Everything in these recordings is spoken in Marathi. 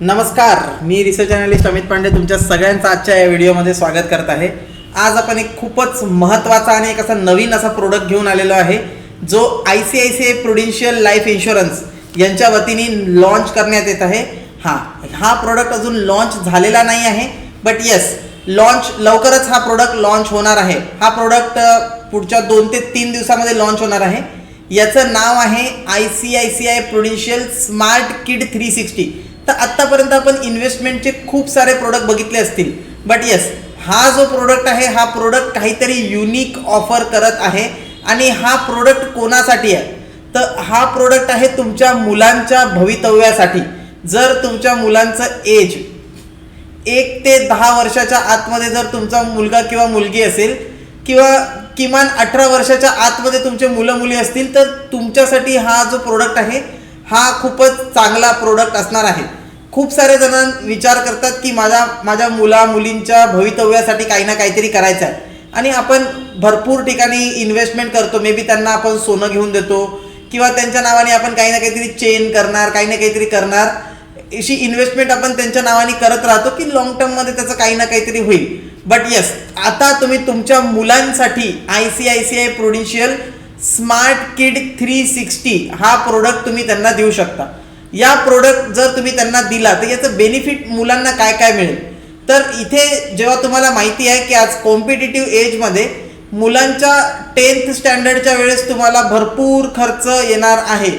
नमस्कार मी रिसर्च अनालिस्ट अमित पांडे तुमच्या सगळ्यांचं आजच्या या व्हिडिओमध्ये स्वागत करत आहे. आज आपण एक खूपच महत्त्वाचा आणि एक असा नवीन असा प्रोडक्ट घेऊन आलेलो आहे जो I C I C I prudential life insurance यांच्या वतीने लॉन्च करण्यात येत आहे. हां हा प्रोडक्ट अजून लॉन्च झालेला नाही आहे बट येस लॉन्च लवकरच हा प्रोडक्ट लॉन्च होणार आहे. हा प्रोडक्ट पुढच्या दोन ते तीन दिवसामध्ये लॉन्च होणार आहे. याचं नाव आहे I C I C I prudential smart kid three sixty तर आत्तापर्यंत आपण इन्व्हेस्टमेंटचे खूप सारे प्रोडक्ट बघितले असतील. बट येस हा जो प्रोडक्ट आहे हा प्रोडक्ट काहीतरी युनिक ऑफर करत आहे आणि हा प्रोडक्ट कोणासाठी आहे? तर हा प्रोडक्ट आहे तुमच्या मुलांच्या भवितव्यासाठी. जर तुमच्या मुलांचं एज एक ते दहा वर्षाच्या आतमध्ये जर तुमचा मुलगा किंवा मुलगी असेल किंवा किमान अठरा वर्षाच्या आतमध्ये तुमचे मुलं मुली असतील तर तुमच्यासाठी हा जो प्रोडक्ट आहे हा खूपच चांगला प्रोडक्ट असणार आहे. खूप सारे जण विचार करतात की माझ्या माझ्या मुला मुलींच्या भवितव्यासाठी काही ना काहीतरी करायचं आहे. आणि आपण भरपूर ठिकाणी इन्व्हेस्टमेंट करतो. मे बी त्यांना आपण सोनं घेऊन देतो. किंवा त्यांच्या नावाने आपण काही ना काहीतरी चेन करणार काही ना काहीतरी करणार. अशी इन्व्हेस्टमेंट आपण त्यांच्या नावाने करत राहतो की लॉंग टर्ममध्ये त्याचं काही ना काहीतरी होईल. बट येस आता तुम्ही तुमच्या मुलांसाठी I C I C I prudential smart kid three sixty हा प्रोडक्ट तुम्ही त्यांना देऊ शकता. या प्रोडक्ट जर तुम्ही त्यांना दिला तर याचं बेनिफिट मुलांना काय काय मिळेल? तर इथे जेव्हा तुम्हाला माहिती आहे की आज कॉम्पिटेटिव्ह एजमध्ये मुलांच्या टेन्थ स्टँडर्डच्या वेळेस तुम्हाला भरपूर खर्च येणार आहे.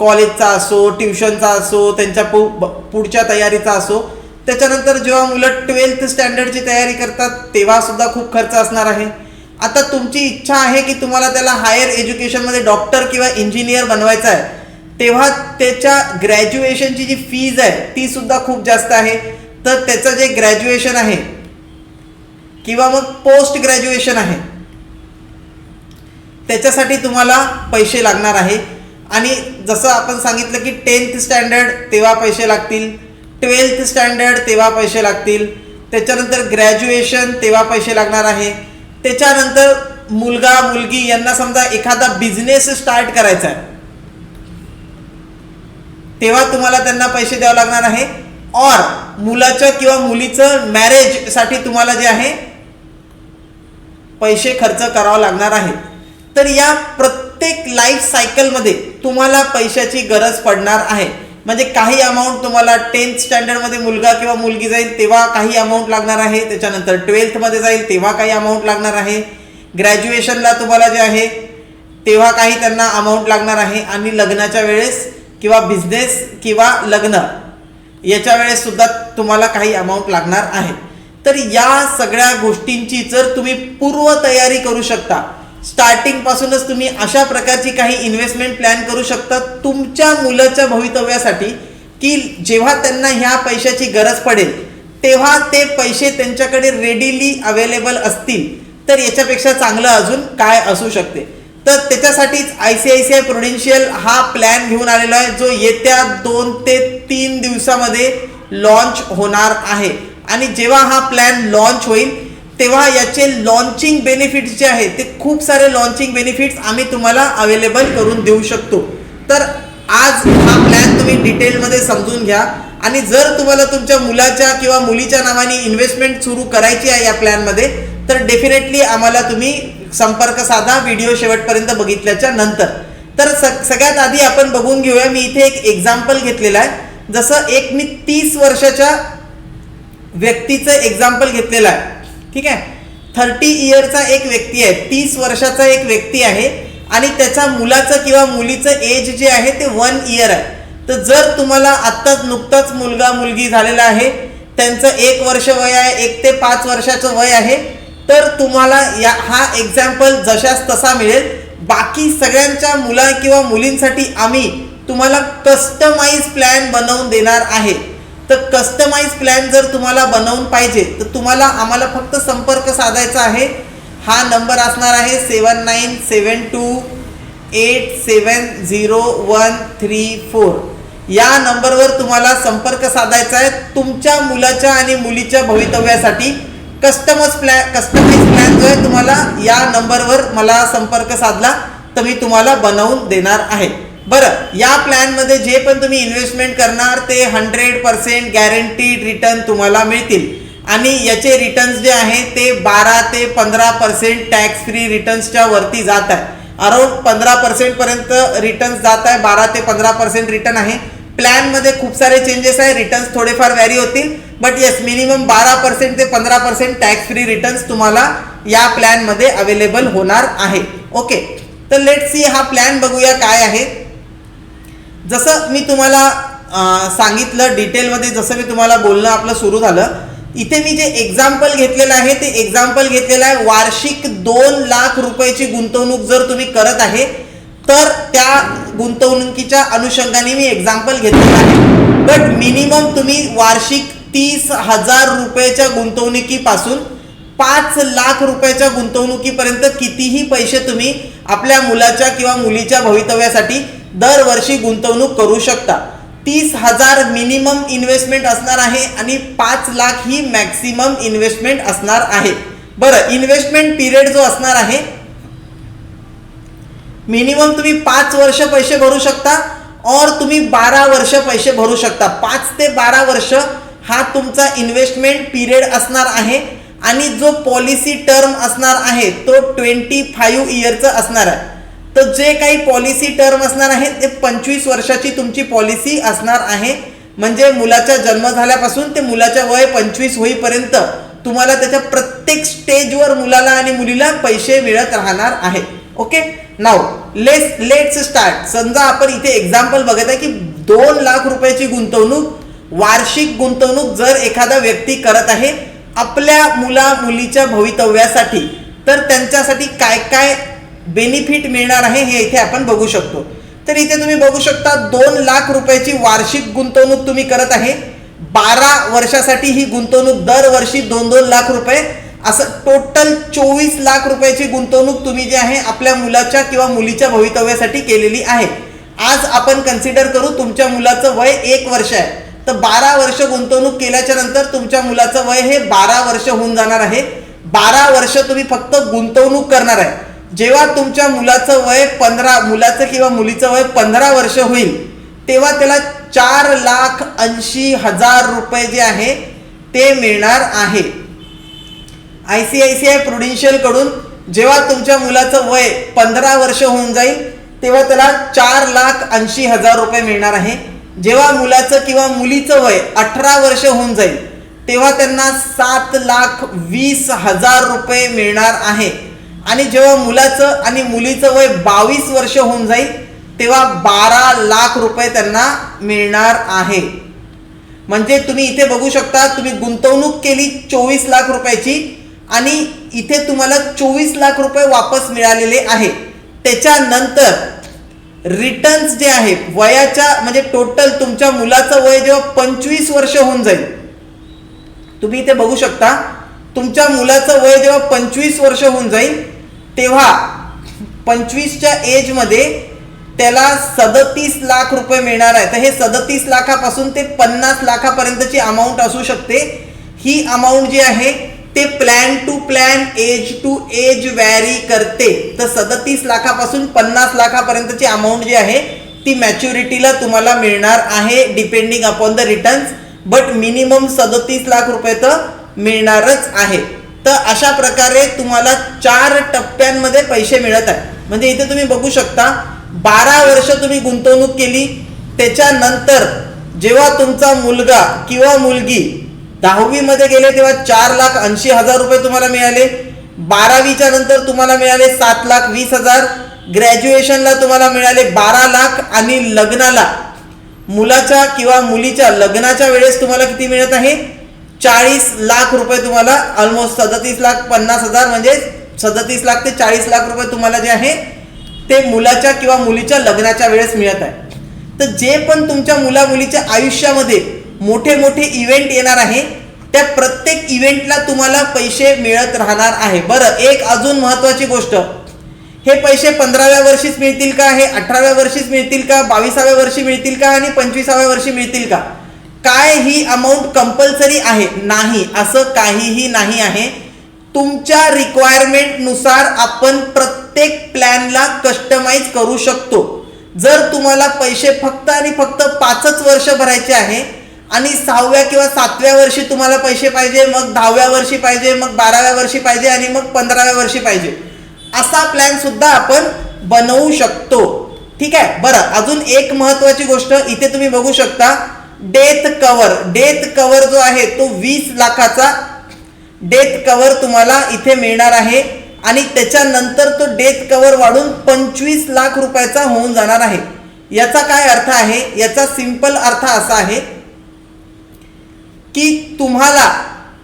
कॉलेजचा असो ट्युशनचा असो त्यांच्या पु ब- पुढच्या तयारीचा असो त्याच्यानंतर जेव्हा मुलं ट्वेल्थ स्टँडर्डची तयारी करतात तेव्हासुद्धा खूप खर्च असणार आहे. आता तुमची इच्छा आहे की तुम्हाला त्याला हायर एज्युकेशनमध्ये डॉक्टर किंवा इंजिनियर बनवायचं आहे. तेव्हा त्याच्या ग्रॅज्युएशनची जी फीज आहे ती सुद्धा खूप जास्त आहे. तर त्याचं जे ग्रॅज्युएशन आहे किंवा मग पोस्ट ग्रॅज्युएशन आहे त्याच्यासाठी तुम्हाला पैसे लागणार आहे. आणि जसं आपण सांगितलं की टेन्थ स्टँडर्ड तेव्हा पैसे लागतील ट्वेल्थ स्टँडर्ड तेव्हा पैसे लागतील त्याच्यानंतर ग्रॅज्युएशन तेव्हा पैसे लागणार आहे. त्याच्यानंतर मुलगा मुलगी यांना समजा एखादा बिझनेस स्टार्ट करायचा आहे. तेव्हा तुम्हाला त्यांना पैसे द्यावे लागणार आहे. और मुलाचं किंवा मुलीचं मॅरेजसाठी तुम्हाला जे आहे पैसे खर्च करावा लागणार आहे. तर या प्रत्येक लाईफ सायकलमध्ये तुम्हाला पैशाची गरज पडणार आहे. म्हणजे काही अमाऊंट तुम्हाला टेन्थ स्टँडर्डमध्ये मुलगा किंवा मुलगी जाईल तेव्हा काही अमाऊंट लागणार आहे. त्याच्यानंतर ट्वेल्थमध्ये जाईल तेव्हा काही अमाऊंट लागणार आहे. ग्रॅज्युएशनला तुम्हाला जे आहे तेव्हा काही त्यांना अमाऊंट लागणार आहे. आणि लग्नाच्या वेळेस किंवा बिझनेस किंवा लग्न याच्या वेळेस सुद्धा तुम्हाला काही अमाऊंट लागणार आहे. तर या सगळ्या गोष्टींची जर तुम्ही पूर्व तयारी करू शकता स्टार्टिंगपासूनच तुम्ही अशा प्रकारची काही इन्व्हेस्टमेंट प्लॅन करू शकता तुमच्या मुलाच्या भवितव्यासाठी की जेव्हा त्यांना ह्या पैशाची गरज पडेल तेव्हा ते पैसे त्यांच्याकडे रेडीली अवेलेबल असतील. तर याच्यापेक्षा चांगलं अजून काय असू शकते? तर त्याच्यासाठीच I C I C I prudential हा प्लॅन घेऊन आलेला आहे जो येत्या दोन ते तीन दिवसामध्ये लॉन्च होणार आहे. आणि जेव्हा हा प्लॅन लॉन्च होईल तेव्हा याचे लॉन्चिंग बेनिफिट्स जे आहेत ते खूप सारे लॉन्चिंग बेनिफिट्स आम्ही तुम्हाला अवेलेबल करून देऊ शकतो. तर आज हा प्लॅन तुम्ही डिटेलमध्ये समजून घ्या. आणि जर तुम्हाला तुमच्या मुलाच्या किंवा मुलीच्या नावाने इन्व्हेस्टमेंट सुरू करायची आहे या प्लॅनमध्ये तर डेफिनेटली आम्हाला तुम्ही संपर्क साधा व्हिडिओ शेवटपर्यंत बघितल्याच्या नंतर. तर सगळ्यात आधी आपण बघून घेऊया मी इथे एक एक्झाम्पल घेतलेला आहे. जसं एक मी तीस वर्षाच्या व्यक्तीचं एक्झाम्पल घेतलेलं आहे. ठीक आहे? थर्टी इयरचा एक व्यक्ती आहे. तीस वर्षाचा एक व्यक्ती आहे. आणि त्याच्या मुलाचं किंवा मुलीचं एज जे आहे ते वन इयर आहे. तर जर तुम्हाला आत्ताच नुकताच मुलगा मुलगी झालेला आहे त्यांचं एक वर्ष वय आहे एक ते पाच वर्षाचं वय आहे तर तुम्हाला या हा एक्झाम्पल जशास तसा मिळेल. बाकी सगळ्यांच्या मुला किंवा मुलींसाठी आम्ही तुम्हाला कस्टमाइज प्लॅन बनवून देणार आहे. तर कस्टमाइज प्लॅन जर तुम्हाला बनवून पाहिजे तर तुम्हाला आम्हाला फक्त संपर्क साधायचा आहे. हा नंबर असणार आहे seven nine seven two eight seven zero one three four या नंबरवर तुम्हाला संपर्क साधायचा आहे तुमच्या मुलाच्या आणि मुलीच्या भवितव्यासाठी. कस्टमर्स प्लॅन कस्टमाइज प्लॅन जो आहे तुम्हाला या नंबरवर मला संपर्क साधला तर मी तुम्हाला बनवून देणार आहे. बरं या प्लॅनमध्ये जे पण तुम्ही इन्व्हेस्टमेंट करणार ते हंड्रेड पर्सेंट गॅरंटीड रिटर्न तुम्हाला मिळतील. आणि याचे रिटर्न्स जे आहे ते बारा ते पंधरा पर्सेंट टॅक्स फ्री रिटर्न्सच्या वरती जात आहे. अराउंड पंधरा पर्सेंटपर्यंत रिटर्न्स जात आहे बारा ते पंधरा पर्सेंट रिटर्न आहे. प्लॅनमध्ये खूप सारे चेंजेस आहे रिटर्न्स थोडेफार व्हॅरी होतील. बट येस मिनिमम बारा पर्सेंट ते पंधरा पर्सेंट टॅक्स फ्री रिटर्न्स तुम्हाला या प्लॅनमध्ये अवेलेबल होणार आहे. ओके तर लेट सी हा प्लॅन बघूया काय आहे. जसं मी तुम्हाला सांगितलं डिटेलमध्ये जसं मी तुम्हाला बोलणं आपलं सुरू झालं इथे मी जे एक्झाम्पल घेतलेलं आहे ते एक्झाम्पल घेतलेलं आहे वार्षिक दोन लाख रुपयाची गुंतवणूक जर तुम्ही करत आहे तर त्या गुंतवणुकीच्या अनुषंगाने मी एक्झाम्पल घेतलेलं आहे. बट मिनिमम तुम्ही वार्षिक तीस हजार रुपयाच्या गुंतवणुकीपासून पाच लाख रुपयाच्या गुंतवणुकीपर्यंत कितीही पैसे तुम्ही आपल्या मुलाच्या किंवा मुलीच्या भवितव्यासाठी दरवर्षी गुंतवणूक करू शकता. तीस हजार मिनिमम इन्व्हेस्टमेंट असणार आहे आणि पाच लाख ही मॅक्सिमम इन्व्हेस्टमेंट असणार आहे. बरं इन्व्हेस्टमेंट पिरियड जो असणार आहे मिनिमम तुम्ही पाच वर्ष पैसे भरू शकता और तुम्ही बारा वर्ष पैसे भरू शकता. पाच ते बारा वर्ष हा तुमचा इन्व्हेस्टमेंट पिरियड असणार आहे आणि जो पॉलिसी टर्म असणार आहे तो ट्वेंटी फाईव्ह इयरचा असणार आहे. तर जे काही पॉलिसी टर्म असणार आहे ते पंचवीस वर्षाची तुमची पॉलिसी असणार आहे. म्हणजे मुलाचा जन्म झाल्यापासून ते मुलाच्या वय पंचवीस होईपर्यंत तुम्हाला त्याच्या प्रत्येक स्टेजवर मुलाला आणि मुलीला पैसे मिळत राहणार आहे. Okay now let's let's start समजा आपण इथे एक्झाम्पल बघत आहे की दोन लाख रुपयाची गुंतवणूक वार्षिक गुंतवणूक जर एखादा व्यक्ती करत आहे आपल्या मुला मुलीच्या भवितव्यासाठी तर त्यांच्यासाठी काय काय बेनिफिट मिळणार आहे हे इथे आपण बघू शकतो. तर इथे तुम्ही बघू शकता दोन लाख रुपयाची वार्षिक गुंतवणूक तुम्ही करत आहे. बारा वर्षासाठी ही गुंतवणूक दरवर्षी दोन दोन लाख रुपये असं टोटल चोवीस लाख रुपयाची गुंतवणूक तुम्ही जी आहे आपल्या मुलाच्या किंवा मुलीच्या भवितव्यासाठी केलेली आहे. आज आपण कन्सिडर करू तुमच्या मुलाचं वय एक वर्ष आहे. तर बारा वर्ष गुंतवणूक केल्याच्यानंतर तुमच्या मुलाचं वय हे बारा वर्ष होऊन जाणार आहे. बारा वर्ष तुम्ही फक्त गुंतवणूक करणार आहे. जेव्हा तुमच्या मुलाचं वय पंधरा मुलाचं किंवा मुलीचं वय पंधरा वर्ष होईल तेव्हा त्याला चार लाख ऐंशी हजार रुपये जे आहे ते मिळणार आहे. I C I C I प्रुडेन्शियलकडून जेव्हा तुमच्या मुलाचं वय पंधरा वर्ष होऊन जाईल तेव्हा त्याला चार लाख ऐंशी हजार रुपये मिळणार आहे. जेव्हा मुलाचं किंवा मुलीचं वय अठरा वर्ष होऊन जाईल तेव्हा त्यांना सात लाख वीस हजार रुपये मिळणार आहे. आणि जेव्हा मुलाचं आणि मुलीचं वय बावीस वर्ष होऊन जाईल तेव्हा बारा लाख रुपये त्यांना मिळणार आहे. म्हणजे तुम्ही इथे बघू शकता तुम्ही गुंतवणूक केली चोवीस लाख रुपयाची आणि इथे तुम्हाला चोवीस लाख रुपये वापस मिळालेले आहे. त्याच्यानंतर रिटर्न्स जे आहे वयाच्या म्हणजे टोटल तुमच्या मुलाचं वय जेव्हा पंचवीस वर्ष होऊन जाईल तुम्ही इथे बघू शकता तुमच्या मुलाचं वय जेव्हा पंचवीस वर्ष होऊन जाईल तेव्हा पंचवीसच्या एजमध्ये त्याला सदतीस लाख रुपये मिळणार आहे. तर हे सदतीस लाखापासून ते पन्नास लाखापर्यंतची अमाऊंट असू शकते. ही अमाऊंट जी आहे ते plan to plan age to age vary करते. तर सदतीस लाखापासून पन्नास लाखापर्यंतची अमाऊंट जी आहे ती मॅच्युरिटीला तुम्हाला मिळणार आहे depending upon the returns but minimum सदतीस लाख रुपये तर मिळणारच आहे. तर अशा प्रकारे तुम्हाला चार टप्प्यांमध्ये पैसे मिळत आहे म्हणजे इथे तुम्ही बघू शकता बारा वर्ष तुम्ही गुंतवणूक केली त्याच्यानंतर जेव्हा तुमचा मुलगा किंवा मुलगी दहावीमध्ये गेले तेव्हा चार लाख ऐंशी हजार रुपये तुम्हाला मिळाले. बारावीच्या नंतर तुम्हाला मिळाले सात लाख वीस हजार. ग्रॅज्युएशनला तुम्हाला मिळाले बारा लाख आणि लग्नाला. मुलाच्या किंवा मुलीच्या लग्नाच्या वेळेस तुम्हाला किती मिळत आहे? चाळीस लाख रुपये तुम्हाला ऑलमोस्ट सदतीस लाख पन्नास हजार म्हणजे सदतीस लाख ते चाळीस लाख रुपये तुम्हाला जे आहे ते मुलाच्या किंवा मुलीच्या लग्नाच्या वेळेस मिळत आहे. तर जे पण तुमच्या मुला मुलीच्या आयुष्यामध्ये मोठे मोठे इव्हेंट येणार आहे. त्या प्रत्येक इव्हेंटला तुम्हाला पैसे मिळत राहणार आहे. बरं एक अजून महत्त्वाची गोष्ट. हे पैसे पंधराव्या वर्षीच मिळतील का? हे अठराव्या वर्षीच मिळतील का? बावीसाव्या वर्षी मिळतील का? आणि पंचवीसाव्या वर्षी मिळतील का? काय ही अमाऊंट कंपल्सरी आहे? नाही. असं काहीही नाही आहे. तुमच्या रिक्वायरमेंटनुसार आपण प्रत्येक प्लॅनला कस्टमाइज करू शकतो. जर तुम्हाला पैसे फक्त आणि फक्त पाचच वर्ष भरायचे आहे आणि सहाव्या किंवा सातव्या वर्षी तुम्हाला पैसे पाहिजे मग दहाव्या वर्षी पाहिजे मग बाराव्या वर्षी पाहिजे आणि मग पंधराव्या वर्षी पाहिजे. असा प्लॅन सुद्धा आपण बनवू शकतो. ठीक आहे? बरं अजून एक महत्वाची गोष्ट इथे तुम्ही बघू शकता. डेथ कवर डेथ कवर जो आहे तो वीस लाखाचा डेथ कवर तुम्हाला इथे मिळणार आहे. आणि त्याच्यानंतर तो डेथ कव्हर वाढून पंचवीस लाख रुपयाचा होऊन जाणार आहे. याचा काय अर्थ आहे? याचा सिंपल अर्थ असा आहे की तुम्हाला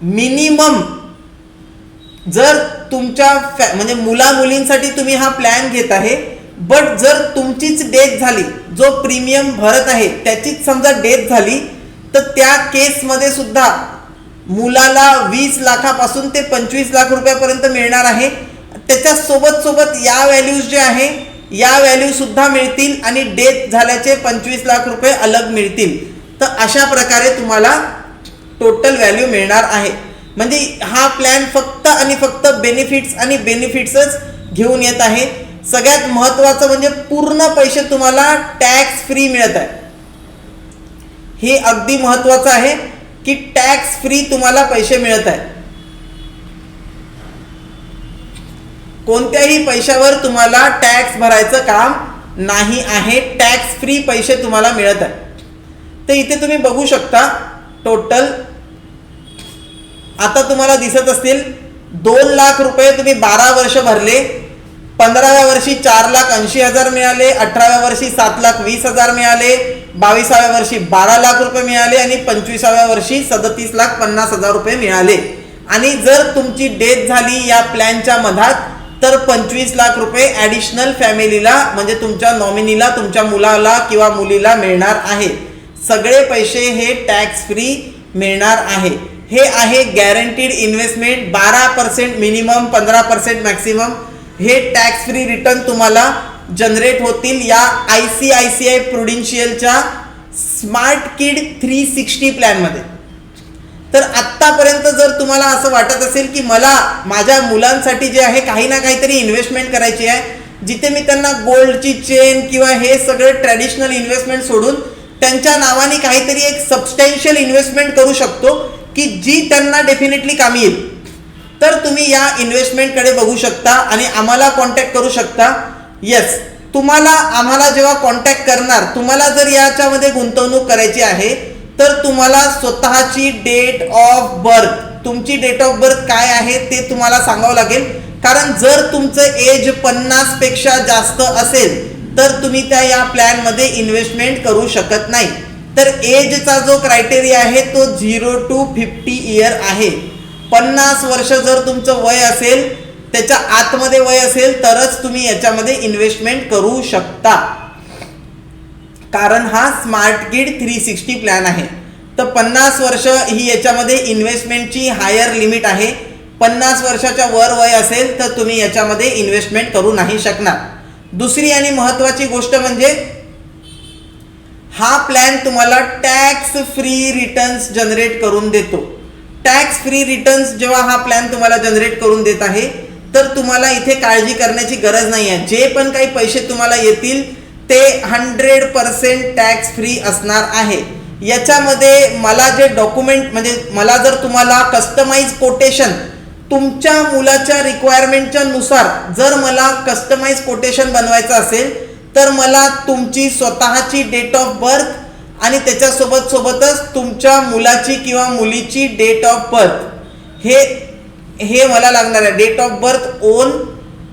मिनिमम जर तुमच्या फॅ म्हणजे मुला मुलींसाठी तुम्ही हा प्लॅन घेत आहे बट जर तुमचीच डेथ झाली जो प्रीमियम भरत आहे त्याचीच समजा डेथ झाली तर त्या केसमध्ये सुद्धा मुलाला वीस लाखापासून ते पंचवीस लाख रुपयापर्यंत मिळणार आहे. त्याच्या सोबत सोबत या व्हॅल्यूज जे आहे या व्हॅल्यूसुद्धा मिळतील आणि डेथ झाल्याचे पंचवीस लाख रुपये अलग मिळतील. तर अशा प्रकारे तुम्हाला टोटल व्हॅल्यू मिळणार आहे. म्हणजे हा प्लॅन फक्त आणि फक्त बेनिफिट्स आणि बेनिफिट्सच घेऊन येत आहे. सगळ्यात महत्त्वाचं म्हणजे पूर्ण पैसे तुम्हाला टॅक्स फ्री मिळत आहे. हे अगदी महत्त्वाचं आहे की टॅक्स फ्री तुम्हाला पैसे मिळत आहे. कोणत्याही पैशावर तुम्हाला टॅक्स भरायचं काम नाही आहे. टॅक्स फ्री पैसे तुम्हाला मिळत आहे. तर इथे तुम्ही बघू शकता टोटल आता तुम्हाला दिसत असतील दोन लाख रुपये तुम्ही बारा वर्ष भरले पंधराव्या वर्षी चार लाख ऐंशी हजार मिळाले अठराव्या वर्षी सात लाख वीस हजार मिळाले बावीसाव्या वर्षी बारा लाख रुपये मिळाले आणि पंचवीसाव्या वर्षी सदतीस लाख पन्नास हजार रुपये मिळाले. आणि जर तुमची डेथ झाली या प्लॅनच्या मधात तर पंचवीस लाख रुपये ॲडिशनल फॅमिलीला म्हणजे तुमच्या नॉमिनीला तुमच्या मुलाला किंवा मुलीला मिळणार आहे. सगळे पैसे हे टॅक्स फ्री मिळणार आहे. हे आहे गॅरंटीड इन्व्हेस्टमेंट बारा पर्सेंट मिनिमम पंधरा पर्सेंट मॅक्सिमम हे टॅक्स फ्री रिटर्न तुम्हाला जनरेट होतील या I C I C I प्रुडेन्शियलच्या smart kid three sixty प्लॅनमध्ये तर आत्तापर्यंत जर तुम्हाला असं वाटत असेल की मला माझ्या मुलांसाठी जे आहे काही ना काहीतरी इन्व्हेस्टमेंट करायची आहे जिथे मी त्यांना गोल्डची चेन किंवा हे सगळं ट्रॅडिशनल इन्व्हेस्टमेंट सोडून त्यांच्या नावाने काहीतरी एक सबस्टॅन्शियल इन्व्हेस्टमेंट करू शकतो की जी त्यांना डेफिनेटली कामी येईल. तर तुम्ही या इन्व्हेस्टमेंटकडे बघू शकता आणि आम्हाला कॉन्टॅक्ट करू शकता. येस तुम्हाला आम्हाला जेव्हा कॉन्टॅक्ट करणार तुम्हाला जर याच्यामध्ये गुंतवणूक करायची आहे तर तुम्हाला स्वतःची डेट ऑफ बर्थ तुमची डेट ऑफ बर्थ काय आहे ते तुम्हाला सांगावं लागेल. कारण जर तुमचं एज पन्नासपेक्षा जास्त असेल तर तुम्ही त्या या प्लॅनमध्ये इन्व्हेस्टमेंट करू शकत नाही. तर एजचा जो क्रायटेरिया आहे तो झिरो टू फिफ्टी इयर आहे. पन्नास वर्ष जर तुमचं वय असेल त्याच्या आतमध्ये वय असेल तरच तुम्ही याच्यामध्ये इन्व्हेस्टमेंट करू शकता. कारण हा smart kid three sixty plan आहे. तर पन्नास वर्ष ही याच्यामध्ये इन्व्हेस्टमेंटची हायर लिमिट आहे. पन्नास वर्षाच्या वर वय असेल तर तुम्ही याच्यामध्ये इन्व्हेस्टमेंट करू नाही शकणार. दुसरी आणि महत्त्वाची गोष्ट म्हणजे हा प्लॅन तुम्हाला टॅक्स फ्री रिटर्न्स जनरेट करून देतो. टॅक्स फ्री रिटर्न्स जेव्हा हा प्लॅन तुम्हाला जनरेट करून देत आहे तर तुम्हाला इथे काळजी करण्याची गरज नाही आहे जे पण काही पैसे तुम्हाला येतील ते हंड्रेड पर्सेंट टॅक्स फ्री असणार आहे. याच्यामध्ये मला जे डॉक्युमेंट म्हणजे मला जर तुम्हाला कस्टमाइज कोटेशन तुमच्या मुलाच्या रिक्वायरमेंटच्या नुसार जर मला कस्टमाइज कोटेशन बनवायचं असेल तर मला तुमची स्वतःची डेट ऑफ बर्थ आणि त्याच्यासोबत सोबतच तुमच्या मुलाची किंवा मुलीची डेट ऑफ बर्थ हे हे मला लागणार आहे. डेट ऑफ बर्थ ओन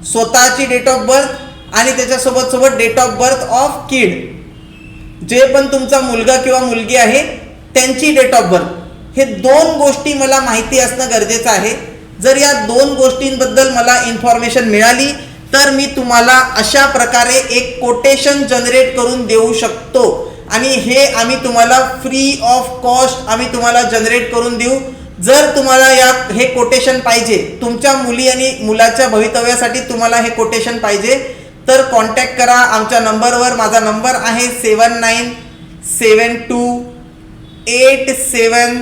स्वतःची डेट ऑफ बर्थ आणि त्याच्यासोबत सोबत date of birth of kid जे पण तुमचा मुलगा किंवा मुलगी आहे त्यांची डेट ऑफ बर्थ हे दोन गोष्टी मला माहिती असणं गरजेचं आहे. जर या दोन गोष्टींबद्दल मला इन्फॉर्मेशन मिळाली तर मी तुम्हाला अशा प्रकारे एक कोटेशन जनरेट करून देऊ शकतो. आणि हे आम्ही तुम्हाला फ्री ऑफ कॉस्ट आम्ही तुम्हाला जनरेट करून देऊ. जर तुम्हाला या हे कोटेशन पाहिजे तुमच्या मुली आणि मुलाच्या भवितव्यासाठी तुम्हाला हे कोटेशन पाहिजे तर कॉन्टॅक्ट करा. आमच्या नंबरवर माझा नंबर आहे seven nine seven two eight seven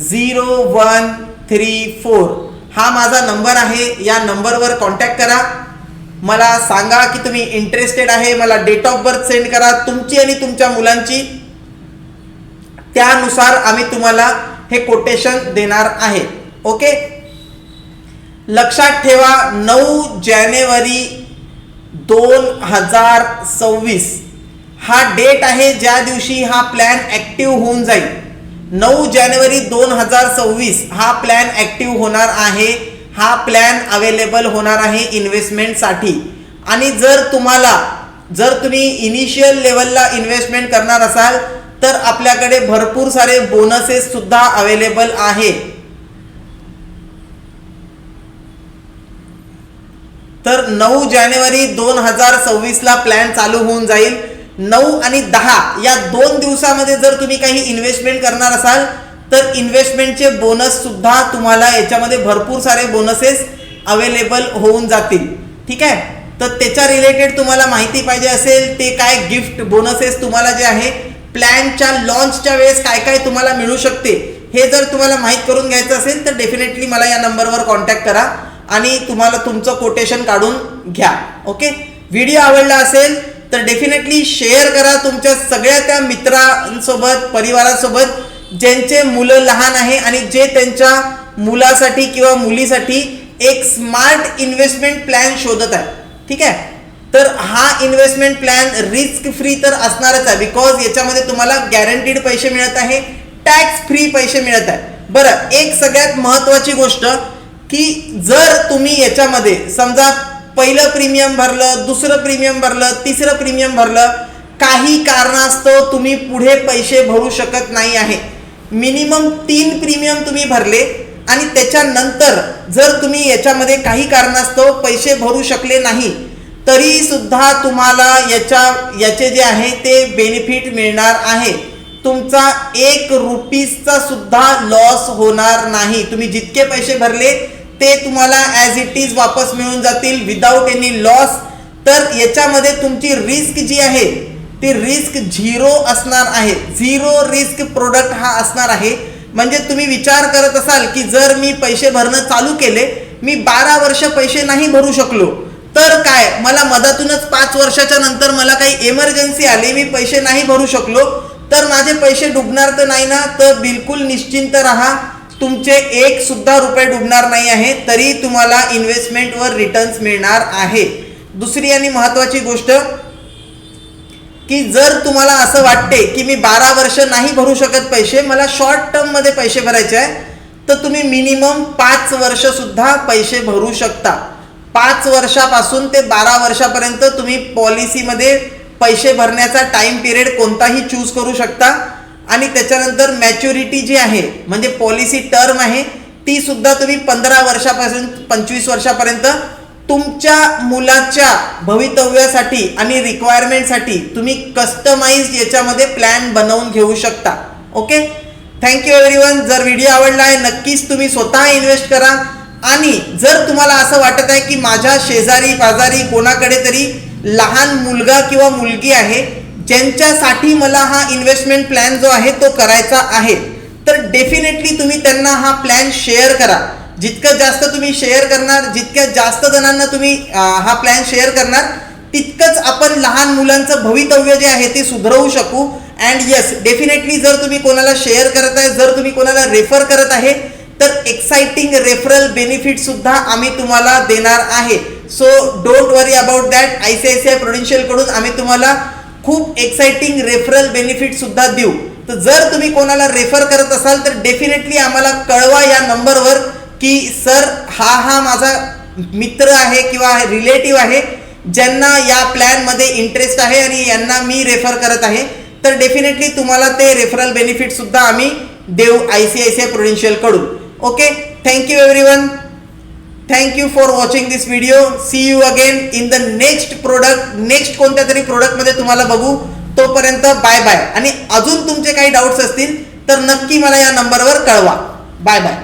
zero one three four. हा माझा नंबर आहे. या नंबरवर कॉन्टॅक्ट करा. मला सांगा की तुम्ही इंटरेस्टेड आहे मला डेट ऑफ बर्थ सेंड करा तुमची आणि तुमच्या मुलांची. त्यानुसार आम्ही तुम्हाला हे कोटेशन देणार आहे. ओके लक्षात ठेवा नऊ जानेवारी दोन हजार सव्वीस. हा डेट आहे ज्या दिवशी हा प्लॅन ॲक्टिव्ह होऊन जाईल. नऊ जानेवारी दोन हजार सव्वीस हा प्लॅन ॲक्टिव्ह होणार आहे. हा प्लॅन अवेलेबल होणार आहे इन्व्हेस्टमेंटसाठी आणि जर तुम्हाला जर तुम्ही इनिशियल लेवलला इन्व्हेस्टमेंट करणार असाल तर आपल्याकडे भरपूर सारे बोनसेस सुद्धा अवेलेबल आहे. तर नऊ जानेवारी दोन हजार सव्वीसला प्लॅन चालू होऊन जाईल. नऊ आणि दहा या दोन दिवसामध्ये जर तुम्ही काही इन्व्हेस्टमेंट करणार असाल तर इन्व्हेस्टमेंटचे बोनस सुद्धा तुम्हाला याच्यामध्ये भरपूर सारे बोनसेस अवेलेबल होऊन जातील. ठीक आहे? तर त्याच्या रिलेटेड तुम्हाला माहिती पाहिजे असेल ते काय गिफ्ट बोनसेस तुम्हाला जे आहे प्लॅनच्या लॉन्चच्या वेळेस काय काय तुम्हाला मिळू शकते हे जर तुम्हाला माहीत करून घ्यायचं असेल तर डेफिनेटली मला या नंबरवर कॉन्टॅक्ट करा आणि तुम्हाला तुमचं कोटेशन काढून घ्या. ओके व्हिडिओ आवडला असेल तर डेफिनेटली शेअर करा तुमच्या सगळ्या त्या मित्रांसोबत परिवारासोबत. ज्यांचे मुलं लहान आहे आणि जे त्यांच्या मुलासाठी किंवा मुलीसाठी एक स्मार्ट इन्व्हेस्टमेंट प्लॅन शोधत आहे ठीक आहे? तर हा इन्व्हेस्टमेंट प्लॅन रिस्क फ्री तर असणारच आहे बिकॉज याच्यामध्ये तुम्हाला गॅरंटीड पैसे मिळत आहे टॅक्स फ्री पैसे मिळत आहे बरं एक सगळ्यात महत्त्वाची गोष्ट की जर तुम्ही याच्यामध्ये समजा पहिलं प्रीमियम भरलं दुसरं प्रीमियम भरलं तिसरं प्रीमियम भरलं काही कारणास्तव तुम्ही पुढे पैसे भरू शकत नाही आहे. मिनिमम तीन प्रीमियम तुम्ही भरले आणि त्याच्यानंतर जर तुम्ही याच्यामध्ये काही कारणास्तव पैसे भरू शकले नाही तरी सुद्धा तुम्हाला याच्या याचे जे आहे ते बेनिफिट मिळणार आहे. तुमचा एक रुपीजचा सुद्धा लॉस होणार नाही. तुम्ही जितके पैसे भरले ते तुम्हाला ॲज इट इज वापस मिळून जातील. विदाऊट एनी लॉस तर याच्यामध्ये तुमची रिस्क जी आहे ते रिस्क झिरो असणार आहे. झिरो रिस्क प्रोडक्ट हा असणार आहे. म्हणजे तुम्ही विचार करत असाल की जर मी पैसे भरणं चालू केले मी बारा वर्ष पैसे नाही भरू शकलो तर काय? मला मधातूनच पाच वर्षाच्या नंतर मला काही एमर्जन्सी आली मी पैसे नाही भरू शकलो तर माझे पैसे डुबणार तर नाही ना? तर बिलकुल निश्चिंत राहा. तुमचे एक सुद्धा रुपये डुबणार नाही आहे तरी तुम्हाला इन्व्हेस्टमेंटवर रिटर्न्स मिळणार आहे. दुसरी आणि महत्त्वाची गोष्ट की जर तुम्हाला असं वाटते की मी बारा वर्ष नाही भरू शकत पैसे मला शॉर्ट टर्ममध्ये पैसे भरायचे आहे तर तुम्ही मिनिमम पाच वर्ष सुद्धा पैसे भरू शकता. पाच वर्षापासून ते बारा वर्षापर्यंत तुम्ही पॉलिसीमध्ये पैसे भरण्याचा टाइम पिरियड कोणताही चूज करू शकता. आणि त्याच्यानंतर मॅच्युरिटी जी आहे म्हणजे पॉलिसी टर्म आहे ती सुद्धा तुम्ही पंधरा वर्षापासून पंचवीस वर्षापर्यंत तुमच्या मुलाच्या भवितव्यासाठी आणि रिक्वायरमेंटसाठी तुम्ही कस्टमाइज याच्यामध्ये प्लॅन बनवून घेऊ शकता. ओके थँक्यू एव्हरीवन जर व्हिडिओ आवडला आहे नक्कीच तुम्ही स्वतः इन्व्हेस्ट करा. आणि जर तुम्हाला असं वाटत आहे की माझ्या शेजारी पाजारी कोणाकडे तरी लहान मुलगा किंवा मुलगी आहे ज्यांच्यासाठी मला हा इन्व्हेस्टमेंट प्लॅन जो आहे तो करायचा आहे तर डेफिनेटली तुम्ही त्यांना हा प्लॅन शेअर करा. जितकं जास्त तुम्ही शेअर करणार जितक्या जास्त जणांना तुम्ही हा प्लॅन शेअर करणार तितकंच आपण लहान मुलांचं भवितव्य जे आहे ते सुधरवू शकू. अँड येस डेफिनेटली जर तुम्ही कोणाला शेअर करत आहे जर तुम्ही कोणाला रेफर करत आहे तर एक्साइटिंग रेफरल बेनिफिट सुद्धा आम्ही तुम्हाला देणार आहे. So don't worry about that I C I C I प्रोडेन्शियलकडून आम्ही तुम्हाला खूप एक्साइटिंग रेफरल बेनिफिट सुद्धा देऊ. तर जर तुम्ही कोणाला रेफर करत असाल तर डेफिनेटली आम्हाला कळवा या नंबरवर की सर हा हा माझा मित्र आहे किंवा रिलेटिव्ह आहे ज्यांना या प्लॅनमध्ये इंटरेस्ट आहे आणि यांना मी रेफर करत आहे तर डेफिनेटली तुम्हाला ते रेफरल बेनिफिटसुद्धा आम्ही देऊ I C I C I प्रोडेन्शियलकडून okay thank you everyone thank for watching this video see you again in the next product next कोणत्या तरी प्रोडक्टमध्ये तुम्हाला बघू. तोपर्यंत बाय बाय आणि अजून तुमचे काही डाऊट्स असतील तर नक्की मला या नंबरवर कळवा. Bye bye